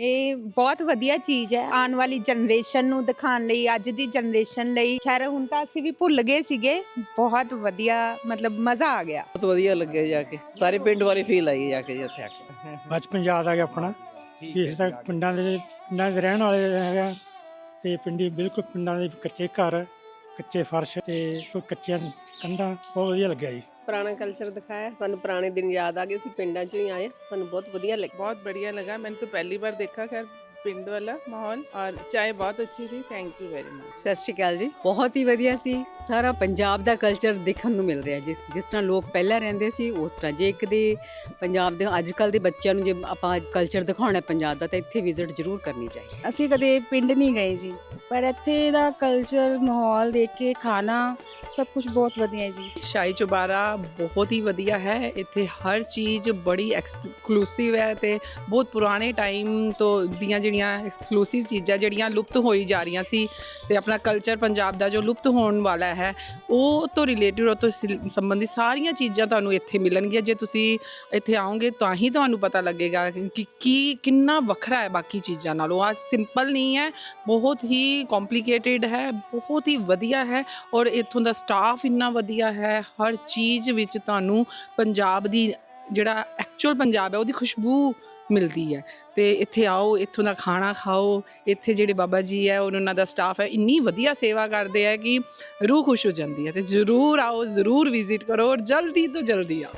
ਇਹ ਬਹੁਤ ਵਧੀਆ ਚੀਜ਼ ਹੈ। ਆਉਣ ਵਾਲੀ ਜਨਰੇਸ਼ਨ ਨੂੰ ਦਿਖਾਉਣ ਲਈ ਅੱਜ ਦੀ ਜਨਰੇਸ਼ਨ ਲਈ। ਖੈਰ ਹੁਣ ਤਾਂ ਅਸੀਂ ਵੀ ਭੁੱਲ ਗਏ ਸੀਗੇ। ਬਹੁਤ ਵਧੀਆ ਮਤਲਬ ਮਜ਼ਾ ਆ ਗਿਆ। ਬਹੁਤ ਵਧੀਆ ਲੱਗਿਆ ਜਾ ਕੇ। ਸਾਰੇ ਪਿੰਡ ਵਾਲੀ ਫੀਲ ਆਈ ਜਾ ਕੇ ਜੀ ਇੱਥੇ ਆ ਕੇ। ਬਚਪਨ ਯਾਦ ਆ ਗਿਆ ਆਪਣਾ। ਕਿ ਇਸ ਤੱਕ ਪਿੰਡਾਂ ਦੇ ਪਿੰਡਾਂ ਦੇ ਰਹਿਣ ਵਾਲੇ ਹੈਗਾ ਤੇ ਪਿੰਡੀ ਬਿਲਕੁਲ ਪਿੰਡਾਂ ਦੇ ਕੱਚੇ ਘਰ ਕੱਚੇ ਫਰਸ਼ ਤੇ ਕੋਈ ਕੱਚੀਆਂ ਕੰਧਾਂ ਬਹੁਤ ਵਧੀਆ ਲੱਗਿਆ ਜੀ। ਪੁਰਾਣਾ ਕਲਚਰ ਦਿਖਾਇਆ, ਸਾਨੂੰ ਪੁਰਾਣੇ ਦਿਨ ਯਾਦ ਆ ਗਏ, ਅਸੀਂ ਪਿੰਡਾਂ ਚੋਂ ਹੀ ਆਏ ਸਾਨੂੰ ਬਹੁਤ ਵਧੀਆ ਲੱਗਾ। ਬਹੁਤ ਵਧੀਆ ਲੱਗਾ, ਮੈਨੂੰ ਤਾਂ ਪਹਿਲੀ ਵਾਰ ਦੇਖਾ ਖੈਰ ਪਿੰਡ ਵਾਲਾ ਮਾਹੌਲ ਔਰ ਚਾਹ ਬਹੁਤ ਅੱਛੀ ਸੀ ਥੈਂਕ ਯੂ ਵੈਰੀ ਮਚ ਸਤਿ ਸ਼੍ਰੀ ਅਕਾਲ ਜੀ। ਬਹੁਤ ਹੀ ਵਧੀਆ ਸੀ। ਸਾਰਾ ਪੰਜਾਬ ਦਾ ਕਲਚਰ ਦੇਖਣ ਨੂੰ ਮਿਲ ਰਿਹਾ ਜਿਸ ਤਰ੍ਹਾਂ ਲੋਕ ਪਹਿਲਾਂ ਰਹਿੰਦੇ ਸੀ ਉਸ ਤਰ੍ਹਾਂ ਜੇ ਇੱਕ ਦੇ ਪੰਜਾਬ ਦੇ ਅੱਜ ਕੱਲ ਦੇ ਬੱਚਿਆਂ ਨੂੰ ਜੇ ਆਪਾਂ ਕਲਚਰ ਦਿਖਾਉਣਾ ਪੰਜਾਬ ਦਾ ਤਾਂ ਇੱਥੇ ਵਿਜ਼ਿਟ ਜ਼ਰੂਰ ਕਰਨੀ ਚਾਹੀਦੀ ਅਸੀਂ ਕਦੇ ਪਿੰਡ ਨਹੀਂ ਗਏ ਜੀ ਪਰ ਇੱਥੇ ਦਾ ਕਲਚਰ ਮਾਹੌਲ ਦੇਖ ਕੇ ਖਾਣਾ ਸਭ ਕੁਝ ਬਹੁਤ ਵਧੀਆ ਹੈ ਜੀ। ਸ਼ਾਹੀ ਚੁਬਾਰਾ ਬਹੁਤ ਹੀ ਵਧੀਆ ਹੈ। ਇੱਥੇ ਹਰ ਚੀਜ਼ ਬੜੀ ਐਕਸਕਲੂਸਿਵ ਹੈ ਤੇ ਬਹੁਤ ਪੁਰਾਣੇ ਟਾਈਮ ਤੋਂ ਦੀਆਂ ਜਿਹੜੀਆਂ ਐਕਸਕਲੂਸਿਵ ਚੀਜ਼ਾਂ ਜਿਹੜੀਆਂ ਲੁਪਤ ਹੋਈ ਜਾ ਰਹੀਆਂ ਸੀ ਤੇ ਆਪਣਾ ਕਲਚਰ ਪੰਜਾਬ ਦਾ ਜੋ ਲੁਪਤ ਹੋਣ ਵਾਲਾ ਹੈ, ਉਹ ਤੋਂ ਰਿਲੇਟਡ ਉਹ ਤੋਂ ਸਿਲ- ਸੰਬੰਧਿਤ ਸਾਰੀਆਂ ਚੀਜ਼ਾਂ ਤੁਹਾਨੂੰ ਇੱਥੇ ਮਿਲਣਗੀਆਂ। ਜੇ ਤੁਸੀਂ ਇੱਥੇ ਆਓਗੇ ਤਾਂ ਹੀ ਤੁਹਾਨੂੰ ਪਤਾ ਲੱਗੇਗਾ ਕਿ, ਕੀ ਕਿੰਨਾ ਵੱਖਰਾ ਹੈ ਬਾਕੀ ਚੀਜ਼ਾਂ ਨਾਲੋਂ। ਆ ਸਿੰਪਲ ਨਹੀਂ ਹੈ, ਬਹੁਤ ਹੀ ਕੰਪਲਿਕੇਟਿਡ ਹੈ, ਬਹੁਤ ਹੀ ਵਧੀਆ ਹੈ ਔਰ ਇੱਥੋਂ ਦਾ ਸਟਾਫ ਇੰਨਾ ਵਧੀਆ ਹੈ, ਹਰ ਚੀਜ਼ ਵਿੱਚ ਤੁਹਾਨੂੰ ਪੰਜਾਬ ਦੀ ਜਿਹੜਾ ਐਕਚੁਅਲ ਪੰਜਾਬ ਹੈ, ਉਹਦੀ ਖੁਸ਼ਬੂ ਮਿਲਦੀ ਹੈ। ਤੇ ਇੱਥੇ ਆਓ, ਇੱਥੋਂ ਦਾ ਖਾਣਾ ਖਾਓ, ਇੱਥੇ ਜਿਹੜੇ ਬਾਬਾ ਜੀ ਹੈ ਉਹਨਾਂ ਦਾ ਸਟਾਫ ਹੈ, ਇੰਨੀ ਵਧੀਆ ਸੇਵਾ ਕਰਦੇ ਆ ਕਿ ਰੂਹ ਖੁਸ਼ ਹੋ ਜਾਂਦੀ ਹੈ। ਤੇ ਜ਼ਰੂਰ ਆਓ, ਜ਼ਰੂਰ ਵਿਜ਼ਿਟ ਕਰੋ ਔਰ ਜਲਦੀ ਤੋਂ ਜਲਦੀ ਆਓ।